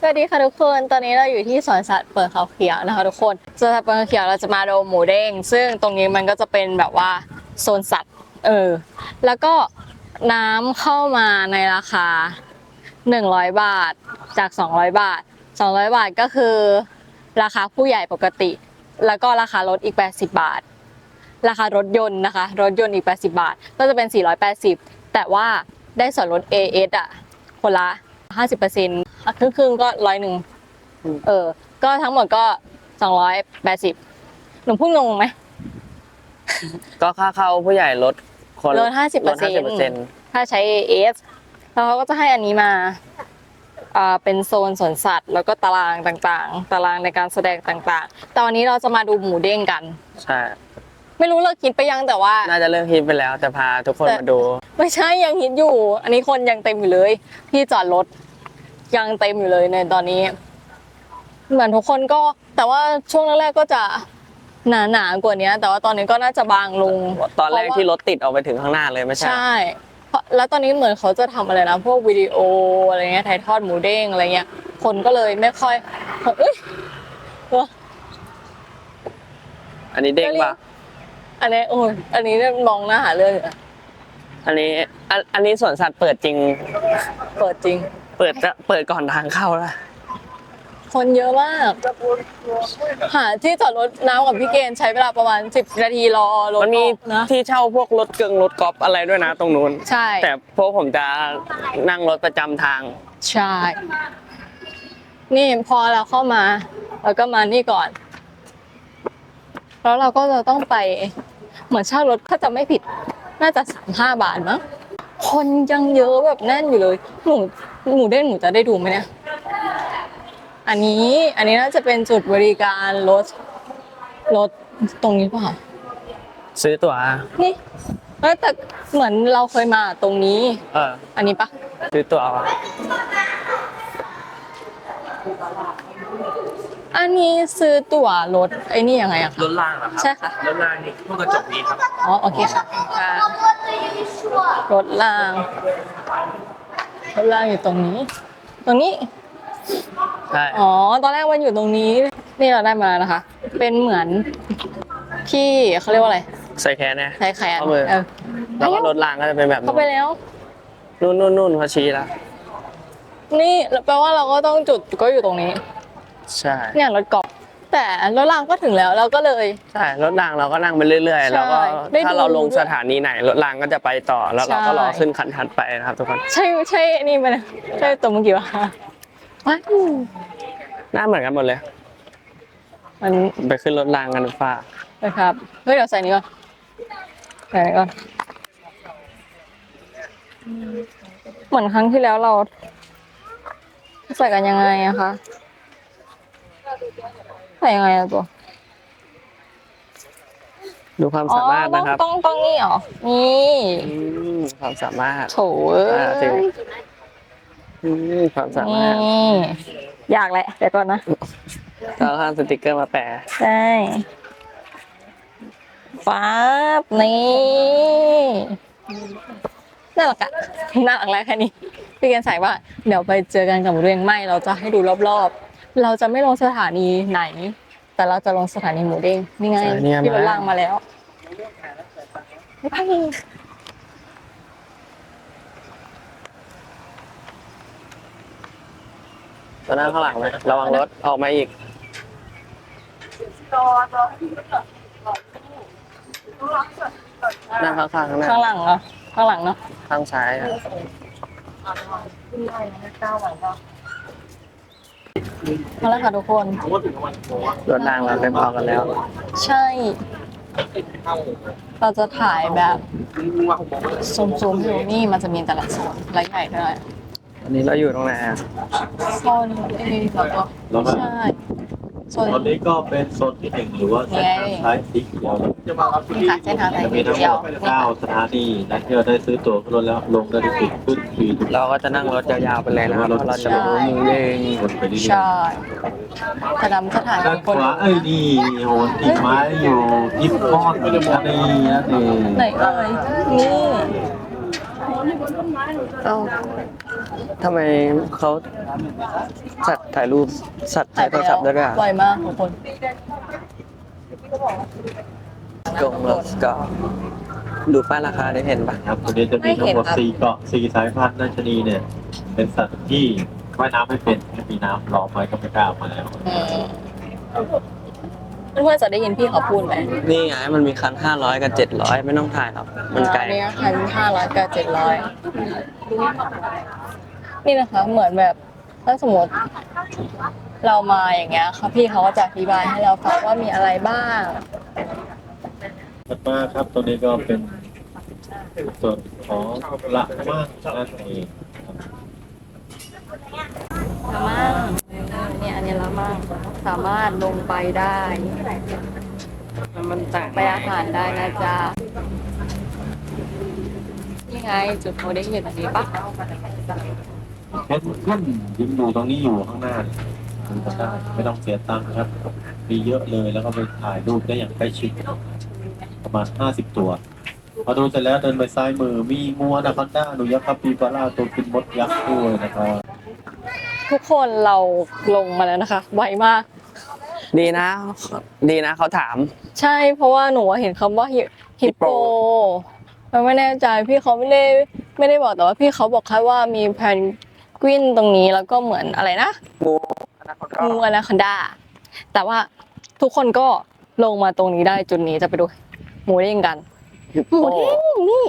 สวัสดีค่ะทุกคน ตอนนี้เราอยู่ที่สวนสัตว์เปิดเขาเขียวนะคะทุกคนสวนสัตว์เปิดเขาเขียวเราจะมาดูหมูเด้ง ซึ่งตรงนี้มันก็จะเป็นแบบว่าโซนสัตว์ เออ แล้วก็น้ำเข้ามาในราคา 100 บาทจาก 200 บาท 200 บาทก็คือ ราคาผู้ใหญ่ปกติ แล้วก็ราคารถอีก 80 บาท ราคารถยนต์นะคะ รถยนต์อีก 80 บาท ก็จะเป็น 480 แต่ว่าได้ส่วนลด AS อะ คนละ 50%ครึ่งครึ่งๆก็ร้อยหนึ่งอืมเออ ก็ทั้งหมดก็ 280หนูพูดงงไหม ก็ค่าเข้าผู้ใหญ่ลดคนลด50%ลดห้าสิบเปอร์เซ็นต์ถ้าใช้ AS แล้วเขาก็จะให้อันนี้มาอ่าเป็นโซนสวนสัตว์แล้วก็ตารางต่างๆ ตารางในการแสดงต่างๆแต่วันนี้เราจะมาดูหมูเด้งกัน ใช่ ไม่รู้เลิกคิดไปยังแต่ว่า น่าจะเริ่มฮิตไปแล้วแต่พาทุกคนแต่มาดู ไม่ใช่ยังฮิตอยู่ อันนี้คนยังเต็มอยู่เลย ที่จอดรถยังเต็มอยู่เลยในตอนนี้ เหมือนทุกคนก็ แต่ว่าช่วงแรกๆก็จะหนาหนากว่านี้แต่ว่าตอนนี้ก็น่าจะบางลงตอนแรกเพาะว่าที่รถติดออกไปถึงข้างหน้าเลยไม่ใช่ใช่เพราะแล้วตอนนี้เหมือนเขาจะทำอะไรนะพวกวิดีโออะไรเงี้ยถ่ายทอดหมูเด้งอะไรเงี้ย คนก็เลยไม่ค่อยเอ้ยตัวอันนี้เด้งปะ อันนี้โอ้ยอันนี้เนี่ยมองหน้าหาเรื่องอยู่นะอันนี้อันอันนี้สวนสัตว์เปิดจริง เปิดจริง เปิดจะเปิดก่อนทางเข้าแล้วคนเยอะมาก หาที่จอดรถน้ำกับพี่เกณฑ์ใช้เวลาประมาณ 10 นาทีรอรถมันมีออกนะ ที่เช่าพวกรถเกิงรถกอล์ฟอะไรด้วยนะตรงนู้น ใช่ แต่พวกผมจะนั่งรถประจำทาง ใช่ นี่พอเราเข้ามาเราก็มานี่ก่อน แล้วเราก็จะต้องไปเหมือนเช่ารถถ้าจะไม่ผิด น่าจะสามห้าบาทมั้งคนยังเยอะแบบแน่นอยู่เลย หนูหมูเด้งหนูจะได้ดูไหมเนี่ย อันนี้อันนี้น่าจะเป็นจุดบริการรถรถตรงนี้เปล่ะซื้อตั๋วนี่เอ้ยแต่เหมือนเราเคยมาตรงนี้ เออ อันนี้ปะซื้อตั๋ว อันนี้ซื้อตั๋วรถไอ้นี่ยังไงอะคะ รถล่างเหรอครับใช่ค่ะ รถล่างนี่พวกกระจกนี้ครับ อ๋อโอเคค่ะค่ะรถล่างรถล่างอยู่ตรงนี้ ตรงนี้ ใช่ อ๋อ ตอนแรกมันอยู่ตรงนี้ นี่เราได้มาแล้วนะคะ เป็นเหมือนที่เขาเรียกว่าอะไรใส่แค่เนี่ยใช้แขนเอามือ เออแล้วก็รถรางก็จะเป็นแบบเข้าไปแล้ว นู่นนู่นนู่นเขาชี้แล้ว นี่แปลว่าเราก็ต้องจุดก็อยู่ตรงนี้ ใช่เนี่ยรถกอล์ฟแต่รถรางก็ถึงแล้วเราก็เลย ใช่รถรางเราก็นั่งไปเรื่อยใช่ๆแล้วก็ได้ถ้าดูเราลงสถานีไหนรถรางก็จะไปต่อแล้วเราก็ใช่รอขึ้นคันถัดไปนะครับทุกคนใช่ใช่นี่มันยใช่ตัวเมื่อกี้วะว้าวหน้าเหมือนกันหมดเลยมันไปขึ้นรถรางกันฟ้านะครับเฮ้ยเดี๋ยวใส่นี้ก่อนใส่นี้ก่อนเหมือนครั้งที่แล้วเรา ใส่กันยังไงอะคะใส่ยังไงอะตัวดูความสามารถนะครับ ต้องต้องต้องนี่เหรอ นี่อืมความสามารถโถเอ้อ่าจริงยอืมความสานี่มารถอยากแหละเดี๋ยวก่อนนะ เราทำสติกเกอร์มาแปะใช่ฟ้าบนี่น่ารักอะน่ารักแล้วแค่นี้พี่เกณฑ์ใส่ว่า เดี๋ยวไปเจอกันกับหมูเรียงไม่ เราจะให้ดูรอบๆ เราจะไม่ลงสถานีไหน แต่เราจะลงสถานีหมูเด้งนี่ไงที่รถล่างมาแล้วไม่ไปตัวหน้าข้างหลังไหมระวังรถออกมาอีก นั่งข้างๆข้างหน้าข้างหลังเหรอข้างหลังเนาะข้างซ้ายอะ มาแล้วค่ะทุกคน รถรางเราได้พอกันแล้ว ใช่ เราจะถ่ายแบบซูมๆให้ดูนี่มันจะมีแต่ละโซนและใหญ่ด้วยอันนี้เราอยู่ตรงไหนอะโซนนี้แล้วก็แล้วก็ใช่ โซนตอนนี้ก็เป็นโซนที่หนึ่งหรือว่าเส้นทางซ้ายสีเขียวจะมาครับนี่ค่ะเส้นทางสายจะมีสีทั้งหเขีมยวดเก้าสถานีนักเที่ยวได้ซื้อตั๋วขึ้นรถแล้วลงได้ที่จุดขึ้นฟรีทุกเราก็จะนั่งรถยาวๆไปเลยนะครับเพราะเราจะไปดูมุงเองคนไปเรื่อยใช่จะนำสถานๆด้านที่ขวาเอ้ยนี่โหกิ่งไม้อยู่ยิบมอนนั่นนี่นั่นนี่ไหนเอ่ยนี่เอ้า ทำไมเขาสัตว์ถ่ายรูปสัตว์ถ่ายโทรศัพท์ได้ด้วยอะไวมากทุกคนกงแล้วก็ดูป้ายราคาได้เห็นปะครับตัวนี้จะมีทั้งหมดสี่เกาะสี่สายพันธุ์นะชะนีเนี่ย เป็นสัตว์ที่ว่ายน้ำไม่เป็นไม่มีน้ำรอไว้ก็ไม่กล้าออกมาแล้วอืมเพื่อนๆจะได้ยินพี่เขาพูดไหมนี่ไงมันมีคันห้าร้อยกับเจ็ดร้อยไม่ต้องถ่ายหรอกมันไกลอันนี้พันห้าร้อยกับเจ็ดร้อย นี่นะคะเหมือนแบบถ้าสมมติเรามาอย่างเงี้ยค่ะพี่เขาก็จะอธิบายให้เราฟังว่ามีอะไรบ้างถัดมาครับตัวนี้ก็เป็นส่วนของละมั่งนั่นเองครับละมั่งเนี่ยอันนี้ละมั่งสามารถลงไปได้มันต่างไปอาหารได้นะจ๊ะนี่ไงจุดโมเดลอยู่ตรงนี้ปะ เพชรขึ้นยิงดูตรงนี้อยู่ข้างหน้าดูก็ได้ไม่ต้องเสียตังค์ครับ มีเยอะเลยแล้วก็ไปถ่ายรูปได้อย่างใกล้ชิดประมาณ 50 ตัวพอดูเสร็จแล้วเดินไปซ้ายมือมีงูอนาคอนด้าหนูยักษ์ครับปีปลาร่าตัวกินมดยักษ์ด้วยนะครับทุกคนเราลงมาแล้วนะคะ ไวมาก ดีนะ ดีนะเขาถาม ใช่เพราะว่าหนูเห็นคำว่าฮิฮิปโปฮิปโปมันไม่แน่ใจพี่เขาไม่ได้ไม่ได้บอกแต่ว่าพี่เขาบอกแค่ว่ามีแพนก วินตรงนี้แล้วก็เหมือนอะไรนะงูอนาคตก็งูอนาคอนดาแต่ว่าทุกคนก็ลงมาตรงนี้ได้จุดนี้จะไปดูหมูเด้งกันฮิปหมูโปเด้งนี่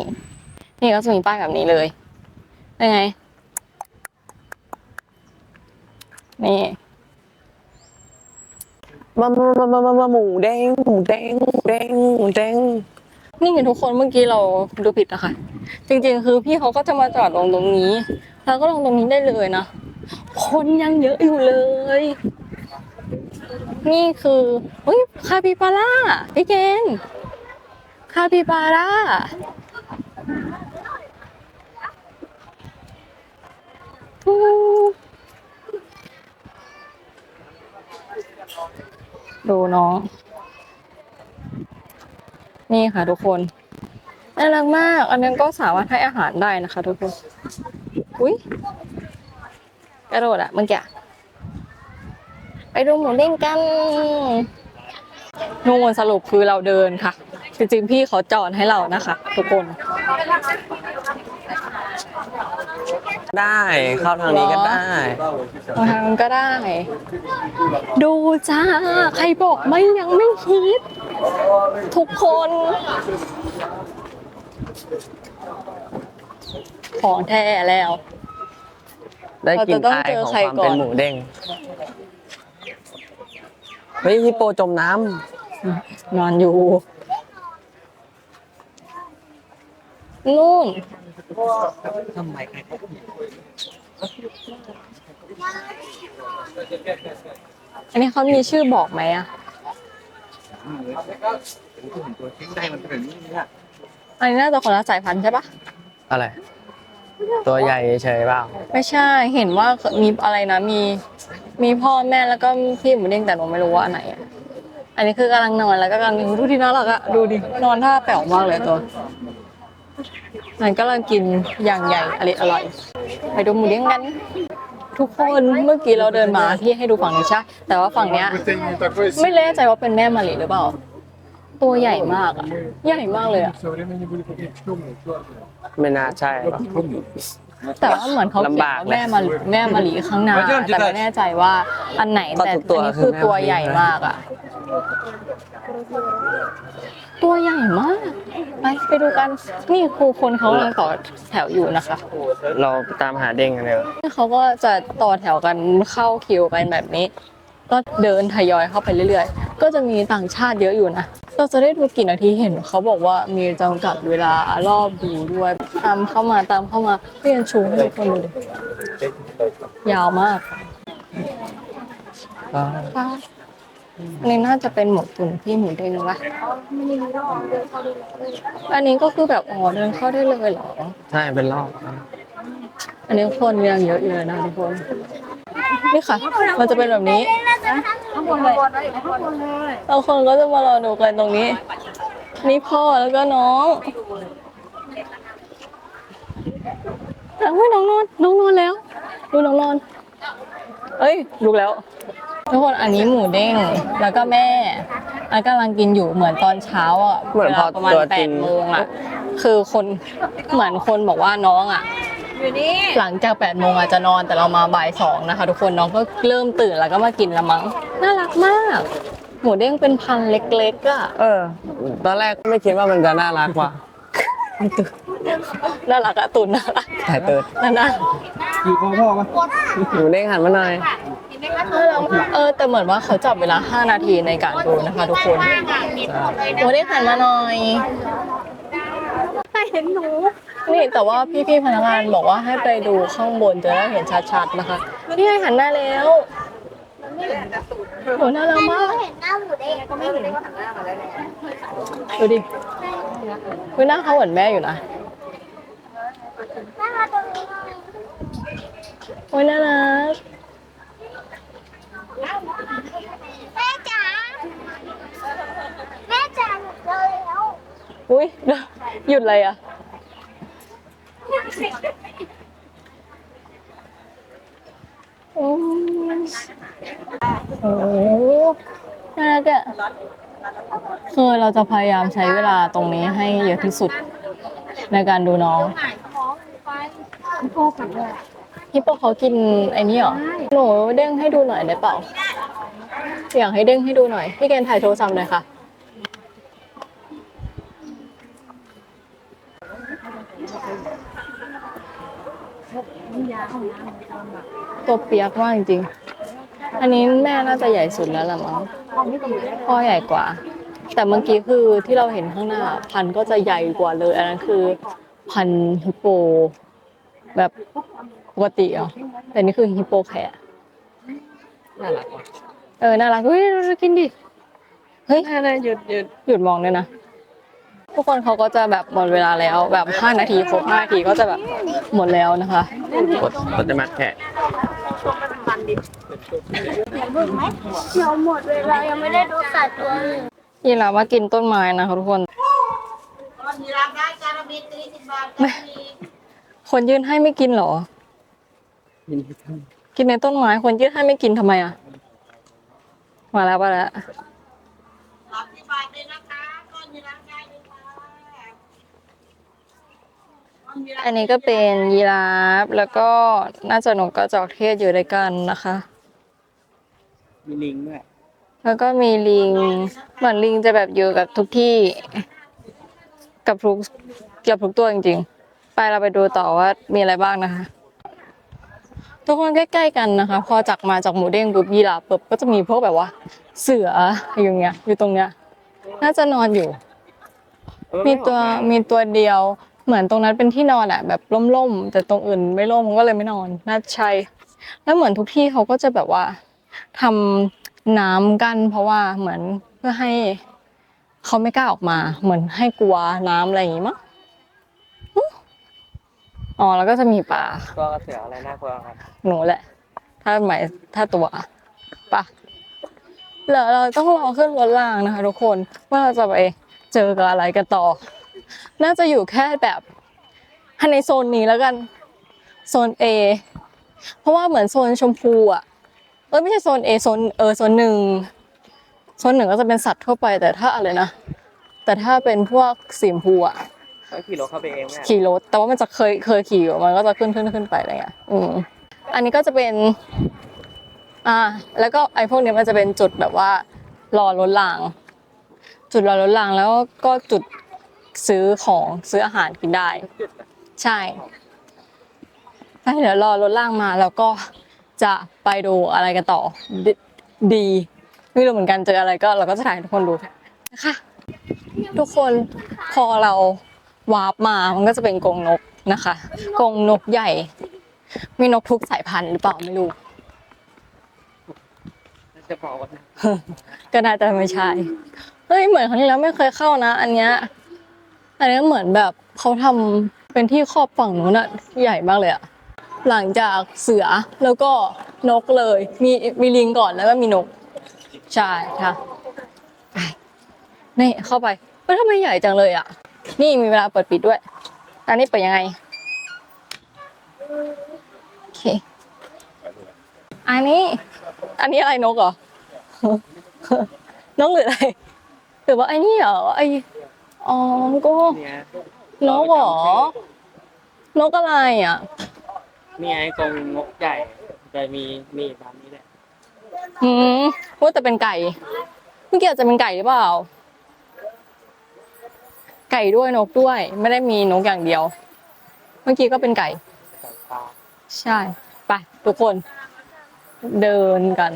นี่ก็จะมีป้ายแบบนี้เลยยังไงนี่มามามามามามาหมูแดงหมูแดงหมูแดงหมูแดง นี่ไงทุกคนเมื่อกี้เราดูผิดนะคะจริงๆ คือพี่เขาก็จะมาจอดลงตรงนี้ แล้วก็ลงตรงนี้ได้เลยนะ คนยังเยอะอยู่เลย นี่คืออุ้ยคาปิบาร่าพี่เกนคาปิบาร่าดูน้อง นี่ค่ะทุกคนน่ารักมาก อันนั้นก็สามารถให้อาหารได้นะคะ ทุกคน อุ้ยกระโดดอะเมื่อกี้อะไปดูหมูเด้งกันนู่นสรุปคือเราเดินค่ะ จริงๆ พี่เขาจอดให้เรานะคะ ทุกคน ได้เข้าทางนี้ก็ได้มาทางนั้นก็ได้ ดูจ้า ใครบอกไม่ยังไม่ฮิต ทุกคน ของแท้แล้ว ได้กลินเราจะต้องอายเจอของใครความก่อนเป็นหมูเด้งเฮ้ยฮิปโปจมน้นอนอยู่ นู่นำทำไมอันนี้เขามีชื่อบอกไหมอะ อันนี้น่าจะคนละสายพันธุ์ใช่ปะอะไร ตัวใหญ่เฉยๆเปล่าไม่ใช่ เห็นว่ามีอะไรนะ มี มีพ่อแม่แล้วก็พี่หมูเด้งแต่หนูไม่รู้ว่าอันไหนอะอันนี้คือกำลังนอนแล้วก็กำลังดูดีน่ารักอะดูดิ นอนท่าแป๋วมากเลยตัวนั่นกำลังกินอย่างใหญ่อร่อยอร่อยไปดูหมูเด้งกัน ทุกคนเมื่อกี้เราเดินมาที่ให้ดูฝั่งนี้ใช่แต่ว่าฝั่งเนี้ย ไม่แน่ใจว่าเป็นแม่มะลิหรือเปล่า ตัวใหญ่มากอะใหญ่มากเลยอะไม่น่าใช่หรอก แต่ว่าเหมือนเขาเขียนลำบากว่าเลยแม่มะลิแม่มะลิข้างหน้า แต่ไม่แน่ใจว่าอันไหนก็แต่ทุกตัวอันนี้คือคือแม่ตัวมะลิใหญ่มากอะ ตัวใหญ่มากไปไปดูกันนี่ครูคนเขากำลังต่อแถวอยู่นะคะเราตามหาเด้งกันเลยเขาก็จะต่อแถวกันเข้าคิวกันแบบนี้ ก็เดินทยอยเข้าไปเรื่อยๆ ก็จะมีต่างชาติเยอะอยู่นะเราจะได้ดูกี่นาทีเห็นเขาบอกว่ามีจำกัดเวลารอบดูด้วยตามเข้ามาตามเข้ามาเรียนชูให้ทุกคนดูดิยาวมากค่ะ อันนี้น่าจะเป็นหมูตุ๋นพี่หมูเด้งวะอันนี้ก็คือแบบอ๋อเดินเข้าได้เลยเหรอ ใช่เป็นรอบอันนี้คนยังเยอะอยู่เลยนะทุกคน นี่ค่ะ มันจะเป็นแบบนี้ข้างบนเลยเราคนก็จะมารอดูกันตรงนี้ นี่พ่อแล้วก็น้องแล้วน้องนอน น้องนอนแล้ว ดูน้องนอน เอ้ยลุกแล้ว ทุกคนอันนี้หมูเด้ง แล้วก็แม่อันกำลังกินอยู่เหมือนตอนเช้าอะเหมือนพอวลาประมาณตัวแปจริดง โมงอะคือคนเหมือนคนบอกว่าน้องอะ อยู่นี่ หลังจาก8ปดโมงอาจจะนอนแต่เรามาบ่ายสองนะคะ ทุกคนน้องก็เริ่มตื่นแล้วก็มากินละมั้งน่ารักมาก หมูเด้งเป็นพันเล็กๆอะเออ ตอนแรกไม่คิดว่ามันจะน่ารักว่ะน่ารักอะตุนน่ารักถ่ายเติร์ดน่ารักอยู่พอพ่อปะหนูเด้งหันมาหน่อยน่ารักมาก เออแต่เหมือนว่าเขาจับเวลา 5 นาทีในการดูนะคะทุกคนหมูเด้งหันมาหน่อยเห็นหนูนี่แต่ว่าพี่ๆพนักงานบอกว่าให้ไปดูข้างบนจะได้เห็นชัดๆนะคะนี่ไงหันหน้าแล้วโหน่ารักมากเห็นหน้าหมูเด้งก็ไม่เห็นว่าหันหน้ามาแล้วเนี่ยดูดิวิหน้าเขาเหมือนแม่อยู่นะหน้ามาตรงนี้หน่อยโอ้ยน่ารัก แม่จ๋า แม่จ๋าหนูเจอแล้วอุ้ยหยุดอะไรอะ โอ้ยโอ้น่ารักอะคือเราจะพยายามใช้เวลาตรงนี้ให้เยอะที่สุด ในการดูน้อง หายท้องไปพ่อขับเลย ฮิปโปเขากินไอ้นี่เหรอ หนูเด้งให้ดูหน่อยได้เปล่า อยากให้เด้งให้ดูหน่อย พี่เกณฑ์ถ่ายโทรศัพท์หน่อยค่ะ ตัวเปียกมากจริงๆ อันนี้แม่น่าจะใหญ่สุดแล้วล่ะมั้ง พ่อใหญ่กว่า แต่เมื่อกี้คือที่เราเห็นข้างหน้า พันธุ์ก็จะใหญ่กว่าเลย อันนั้นคือพันธุ์ฮิปโป แบบ ปกติเหรอแต่นี่คือฮิปโปแคะน่ารักว่ะเออ น่ารักเฮ้ยเรากินดิ เฮ้ยอะไรหยุดหยุดหยุดมองเลยนะ ทุกคนเขาก็จะแบบหมดเวลาแล้ว แบบ5นาทีครบ5นาทีก็จะแบบหมดแล้วนะคะกดกดจะมัดแขะเดี๋ยวหมดเวลายังไม่ได้ดูสัตว์ตัวหนึงยีราฟมากินต้นไม้นะคะทุกคนยีราฟได้จาระเม็ดตีสิบบาทก็มีคนยื่นให้ไม่กินเหรอ ยินดีครับกินในต้นไม้คนยื่นให้ไม่กินทำไมอะ มาแล้วมาแล้วสามสิบบาทเลยนะคะก้อนยีราฟได้เลยค่ะก้อนยีราฟอันนี้ก็เป็นยีราฟแล้วก็น่าจะนกกระจอกเทศอยู่ด้วยกันนะคะ มีลิงด้วยแล้วก็มีลิง เหมือนลิงจะแบบอยู่กับทุกที่ กับทุกเกือบทุกตัวจริงๆ ไปเราไปดูต่อว่ามีอะไรบ้างนะคะ ทุกคนใกล้ๆกันนะคะ พอจากมาจากหมูเด้งปุ๊บยีราปุ๊บก็จะมีพวกแบบว่า เสืออย่างเงี้ย อยู่ตรงเนี้ย น่าจะนอนอยู่ มีตัวมีตัวเดียว เหมือนตรงนั้นเป็นที่นอนอะแบบล่มๆแต่ตรงอื่นไม่ล่มก็เลยไม่นอน น่าใช่แล้วเหมือนทุกที่เขาก็จะแบบว่าทำน้ำกันเพราะว่าเหมือนเพื่อให้เขาไม่กล้าออกมา เหมือนให้กลัวน้ำอะไรอย่างงี้มั้งอืม อ๋อแล้วก็จะมีปลาตัวกระเสืออะไรน่ากลัวครับหนูแหละ ถ้าหมายถ้าตัวปะเดี๋ยวเราต้องรอขึ้นรถรางนะคะทุกคนว่าเราจะไปเจอกับอะไรกันต่อ น่าจะอยู่แค่แบบในโซนนี้แล้วกันโซน A เพราะว่าเหมือนโซนชมพูอะเออไม่ใช่โซน A โซนเออโซนหนึ่งโซนหนึ่งก็จะเป็นสัตว์ทั่วไปแต่ถ้าอะไรนะแต่ถ้าเป็นพวกสีชมพูอะ ขี่รถเข้าไปเองเนี่ขี่รถ แต่ว่ามันจะเคยเคยขี่อยู่มันก็จะขึ้นขึ้นขึ้นไปอะไรเงี้ยอืมอันนี้ก็จะเป็น อ่า แล้วก็ไอ้พวกเนี้ยมันจะเป็นจุดแบบว่ารอรถราง จุดรอรถรางแล้วก็จุดซื้อของซื้ออาหารกินได้ ใช่แล้เดี๋ยวรอรถรางมาแล้วก็จะไปดูอะไรกันต่อดดีไม่รู้เหมือนกันเจออะไรก็เราก็จะถ่ายให้ทุกคนดูนะคะทุกคนพอเรา วาร์ปมามันก็จะเป็นกรงนกนะคะกรงนกใหญ่ มีนกทุกสายพันธุ์หรือเปล่าไม่รู้จะบอกว่าก็น่าจะไม่ใช่เฮ้ยเหมือนครั้งที่แล้วไม่เคยเข้านะ อันเนี้ยอันเนี้ยเหมือนแบบเขาทำเป็นที่ครอบฝั่งนู้นอะใหญ่มากเลยอะหลังจากเสือแล้วก็นกเลย มีมีลิงก่อนแล้วก็มีนกใช่ค่ะไปนี่เข้าไปเฮ้ยทำไมใหญ่จังเลยอะ นี่มีเวลาเปิดปิดด้วย อันนี้เปิดยังไง โอเค อันนี้ อันนี้อะไรนกเหรอ นกหรืออะไร หรือว่าไอ้นี่เหรอ ไออ๋อก็เนี่ยนกเหรอ นกอะไรอะ นี่ไงกรงนกใหญ่จะมีนี่ตามนี้แหละ อืมว่าแต่เป็นไก่ เมื่อกี้อาจจะเป็นไก่หรือเปล่า ไก่ด้วยนกด้วย ไม่ได้มีนกอย่างเดียว เมื่อกี้ก็เป็นไก่ไก่ปลาใช่ไปทุกคน เดินกัน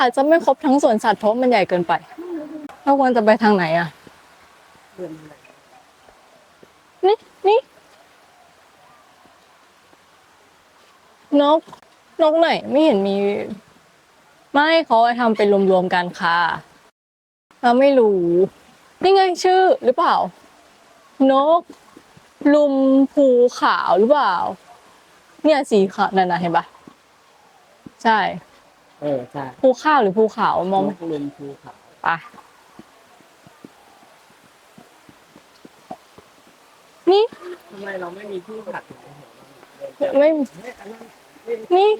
อาจจะไม่ครบทั้งสวนสัตว์เพราะมันใหญ่เกินไปเราควรจะไปทางไหนอะเพื่อนอะไรนี่นี่นกนกไหนไม่เห็นมี ไม่เขาเอาทำเป็นรวมๆกันค่ะเราไม่รู้ นี่ไงชื่อหรือเปล่า นก ลุมภูขาวหรือเปล่า เนี่ยสีขาวนั่นนะเห็นปะใช่ เออใช่ภูข้าวหรือภูขาวมองนไม่กลุมภูเขาไปนี่ทำไมเราไม่มีที่ผัดหมูเหรอไม่นี่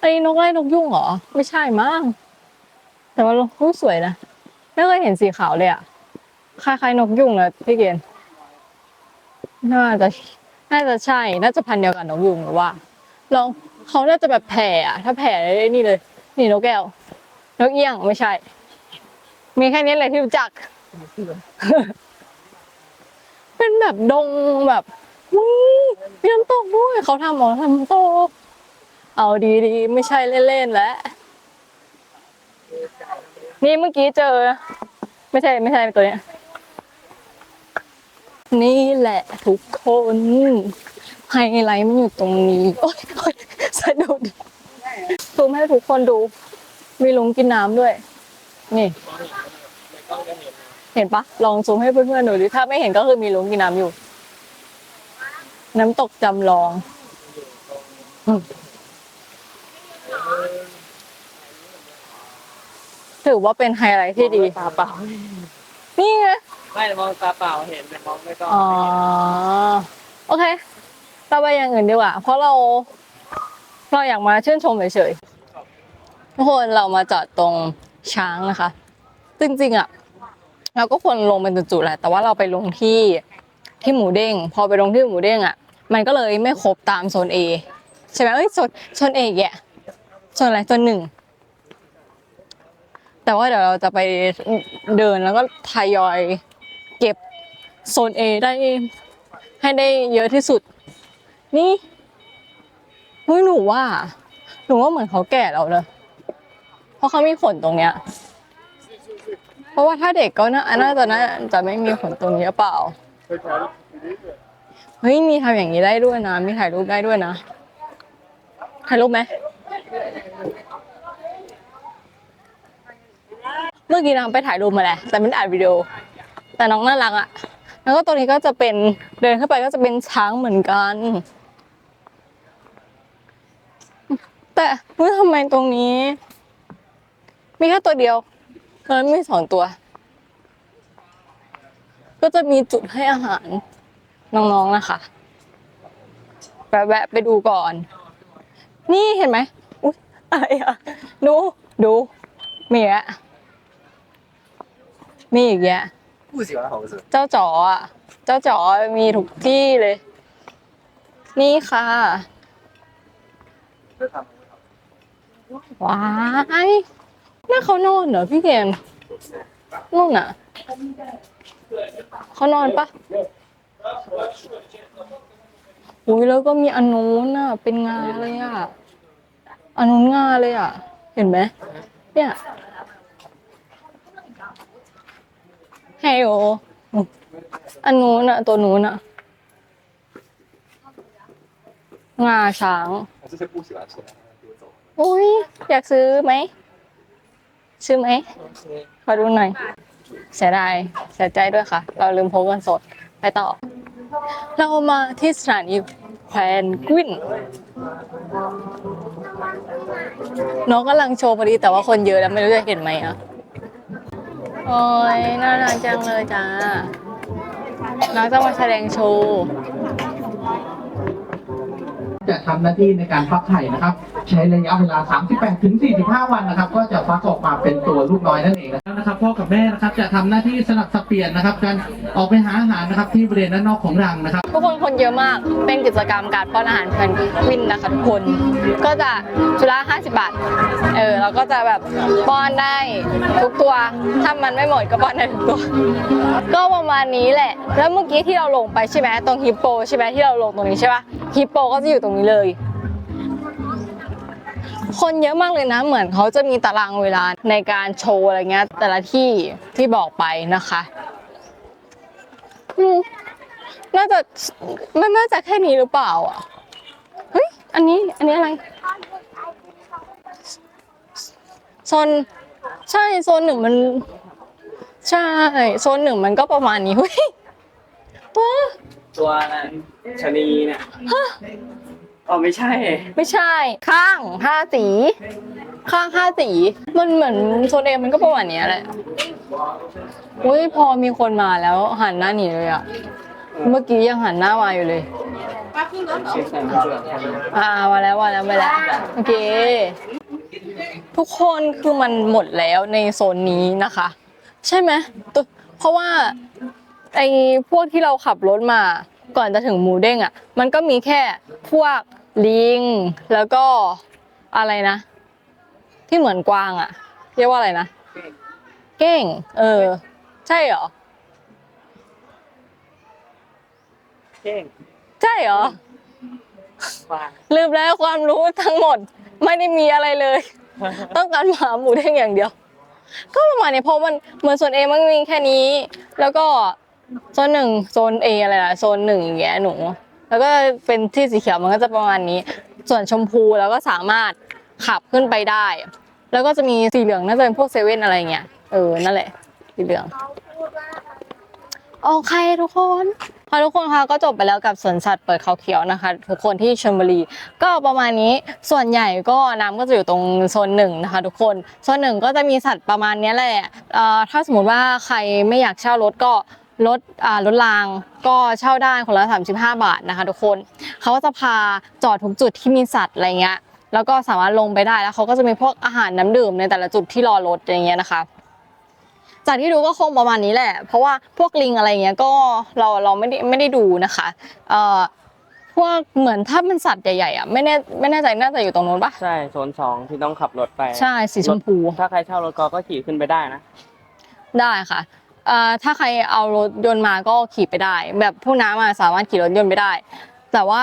ไอ้นกไล่นกยุ่งเหรอ ไม่ใช่มั้งแต่ว่ารูปสวยนะไม่เคยเห็นสีขาวเลยอะ คล้ายๆนกยุ่งนะพี่เกณฑ์น่าจะ น่าจะใช่ น่าจะพันธุ์เดียวกับนกยุงหรือว่า ลองเขาน่าจะแบบแผ่อะถ้าแผ่ได้นี่เลย นี่นกแก้วนกเอี้ยงไม่ใช่ มีแค่นี้เลยที่รู้จัก เป็นแบบดงแบบวิมีน้ำตกด้วยเขาทำหมอทำน้ำตก เอาดีๆ ไม่ใช่เล่นๆแล้ว นี่เมื่อกี้เจอ ไม่ใช่ไม่ใช่ตัวเนี้ย นี่แหละทุกคนไฮไลท์มันอยู่ตรงนี้ โอ๊ยโอ๊ยสะดุดซูมให้ทุกคนดู มีลุงกินน้ำด้วย นี่ เห็นปะลองซูมให้เพื่อนๆดูดิถ้าไม่เห็นก็คือมีลุงกินน้ำอยู่ น้ำตกจำลองอืมถือว่าเป็นไฮไลท์ที่ดีตาเปล่านี่ไง ไม่มองตาเปล่าเห็นแต่มองไม่ต้องอ๋อ โอเค เราไปอย่างอื่นดีกว่า เพราะเรา เราอยากมาชื่นชมเฉยๆทุกคนเรามาจอดตรงช้างนะคะ จริงๆอะ เราก็ควรลงเป็นจุดๆแหละ แต่ว่าเราไปลงที่ที่หมูเด้ง พอไปลงที่หมูเด้งอะ มันก็เลยไม่ครบตามโซน A ใช่ไหมเอ้ยโซนโซนเอแกโซนอะไรโซนหนึ่งแต่ว่าเดี๋ยวเราจะไปเดินแล้วก็ทยอย โซน A ได้ให้ได้เยอะที่สุด นี่เฮ้ยหนูว่า หนูว่าเหมือนเขาแก่แล้วเนอะเพราะเขามีขนตรงเนี้ย เพราะว่าถ้าเด็กก็น่าน่าจะน่าจะไม่มีขนตรงนี้หรือเปล่า เฮ้ยมีทำอย่างนี้ได้ด้วยนะ มีถ่ายรูปได้ด้วยนะ ถ่ายรูปไหมเมื่อกี้นางไปถ่ายรูปมาแหละแต่ไม่ได้อัดวิดีโอ แต่น้องน่ารักอะ แล้วก็ตรงนี้ก็จะเป็นเดินเข้าไปก็จะเป็นช้างเหมือนกัน แต่เฮ้ยทำไมตรงนี้ มีแค่ตัวเดียวแล้วไม่มีสองตัว ก็จะมีจุดให้อาหารน้องๆนะคะแวะไปดูก่อน นี่เห็นไหมอุ๊ยอะไรอะดูดูมีอะมีอีกแยะ 不喜欢猴子 เจ้าจ๋ออ่ะ เจ้าจ๋อมีทุกที่เลย นี่ค่ะ ว้ายน่าเขานอนเหรอพี่เกมนู่นน่ะ เขานอนปะอุ้ยแล้วก็มีอันนู้นน่ะ เป็นงาเลยอ่ะ อันนู้นงาเลยอ่ะ เห็นไหม เนี่ย ไฮโออันนู้นอะตัวนู้นอะงาช้าง 这些不喜欢吃的丢走 อุ้ยอยากซื้อไหม ซื้อไหม ขอดูหน่อย เสียดายเสียใจด้วยค่ะ เราลืมพกเงินสด ไปต่อ เรามาที่สถานีแพนกวินน้องกำลังโชว์พอดีแต่ว่าคนเยอะแล้วไม่รู้จะเห็นไหมอ่ะ โอ้ยน่ารักจังเลยจ้าน้องจะมาแสดงโชว์จะทำหน้าที่ในการฟักไข่นะครับ ใช้ระยะเวลา 38ถึง45 วันนะครับ ก็จะฟักออกมาเป็นตัวลูกน้อยนั่นเองนะครับ พ่อกับแม่นะครับ จะทำหน้าที่สลับสับเปลี่ยนนะครับ การออกไปหาอาหารนะครับที่บริเวณด้านนอกของรังนะครับ ทุกคนคนเยอะมากเป็นกิจกรรมการป้อนอาหารแพนกวินนะคะทุกคน ก็จะชุดละ50 บาทเออเราก็จะแบบป้อนได้ทุกตัวถ้ามันไม่หมดก็ป้อนได้ทุกตัว ก็ประมาณนี้แหละ แล้วเมื่อกี้ที่เราลงไปใช่ไหมตรงฮิปโปใช่ไหมที่เราลงตรงนี้ใช่ปะฮิปโปก็จะอยู่ตรงนี้เลย คนเยอะมากเลยนะ เหมือนเขาจะมีตารางเวลาในการโชว์อะไรเงี้ย แต่ละที่ที่บอกไปนะคะอืมน่าจะมันน่าจะแค่นี้หรือเปล่าอะเฮ้ยอันนี้อันนี้อะไรโซนใช่โซนหนึ่งมัน ใช่โซนหนึ่งมันก็ประมาณนี้เฮ้ยว้าตัวชะนีเนี่ย อ๋อไม่ใช่ ไม่ใช่ ข้างห้าสี ข้างห้าสี มันเหมือนโซนเอมันก็ประมาณเนี้ยแหละอุ้ยพอมีคนมาแล้วหันหน้าหนีเลยอะเมื่อกี้ยังหันหน้ามาอยู่เลยอ่ามาแล้วมาแล้วมาแล้วโอเค ทุกคนคือมันหมดแล้วในโซนนี้นะคะ ใช่ไหมตัวเพราะว่าไอ้พวกที่เราขับรถมาก่อนจะถึงหมูเด้งอะ มันก็มีแค่พวก ลิง แล้วก็อะไรนะ ที่เหมือนกวางอะเรียกว่าอะไรนะ เก้ง เออ ใช่เหรอ เก่งใช่เหรอว่าลืมแล้วความรู้ทั้งหมด ไม่ได้มีอะไรเลย ต้องการหมาหมูเด้งอย่างเดียว ก็ประมาณนี้เพราะมันเหมือนโซนเอมันมีแค่นี้ แล้วก็โซนหนึ่งโซนเออะไรล่ะโซนหนึ่งอย่างเงี้ยหนู แล้วก็เป็นที่สีเขียวมันก็จะประมาณนี้ ส่วนชมพูแล้วก็สามารถขับขึ้นไปได้ แล้วก็จะมีสีเหลืองน่าจะเป็นพวกเซเว่นอะไรเงี้ยเออนั่นแหละ สีเหลืองโอเคทุกคนค่ะทุกคนคะก็จบไปแล้วกับสวนสัตว์เปิดเขาเขียวนะคะ ทุกคนที่ชลบุรี ก็ประมาณนี้ส่วนใหญ่ก็น้ำก็จะอยู่ตรงโซนหนึ่งนะคะ ทุกคนโซนหนึ่งก็จะมีสัตว์ประมาณเนี้ยแหละเอ่อถ้าสมมติว่าใครไม่อยากเช่ารถก็ รถอ่ารถรางก็เช่าได้คนละ 35 บาทนะคะทุกคนเขาก็จะพาจอดทุกจุดที่มีสัตว์อะไรเงี้ยแล้วก็สามารถลงไปได้แล้วเขาก็จะมีพวกอาหารน้ำดื่มในแต่ละจุดที่รอรถอย่างเงี้ยนะคะ จากที่ดูก็คงประมาณนี้แหละ เพราะว่าพวกลิงอะไรเงี้ยก็เราเราไม่ได้ไม่ได้ดูนะคะเอ่อพวกเหมือนถ้าเป็นสัตว์ใหญ่ๆอะไม่แน่ไม่แน่ใจน่าจะอยู่ตรงนู้นปะใช่โซนสองที่ต้องขับรถไปใช่สีชมพู ถ้าใครเช่ารถก็ก็ขี่ขึ้นไปได้นะ ได้ค่ะ เอ่อถ้าใครเอารถยนต์มาก็ขี่ไปได้ แบบพวกน้ำมาสามารถขี่รถยนต์ไปได้ แต่ว่า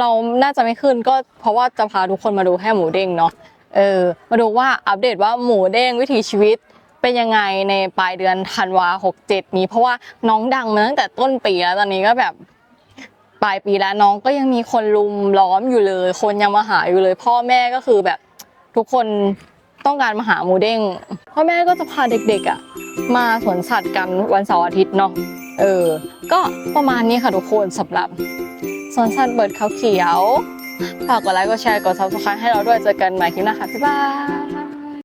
เราน่าจะไม่ขึ้นก็เพราะว่าจะพาทุกคนมาดูแค่หมูเด้งเนาะเออมาดูว่าอัปเดตว่าหมูเด้งวิถีชีวิตเป็นยังไงในปลายเดือนธันวาหกเจ็ดนี้ เพราะว่าน้องดังมาตั้งแต่ต้นปีแล้วตอนนี้ก็แบบปลายปีแล้วน้องก็ยังมีคนลุมล้อมอยู่เลย คนยังมาหาอยู่เลย พ่อแม่ก็คือแบบทุกคนต้องการมาหาหมูเด้งพ่อแม่ก็จะพาเด็กๆอะ มาสวนสัตว์กันวันเสาร์อาทิตย์เนาะเออ ก็ประมาณนี้ค่ะทุกคนสำหรับสวนสัตว์เบิร์ดเขาเขียวฝากกดไลค์กดแชร์กด subscribe ให้เราด้วยเจอกันใหม่คลิปหน้าค่ะบ๊ายบาย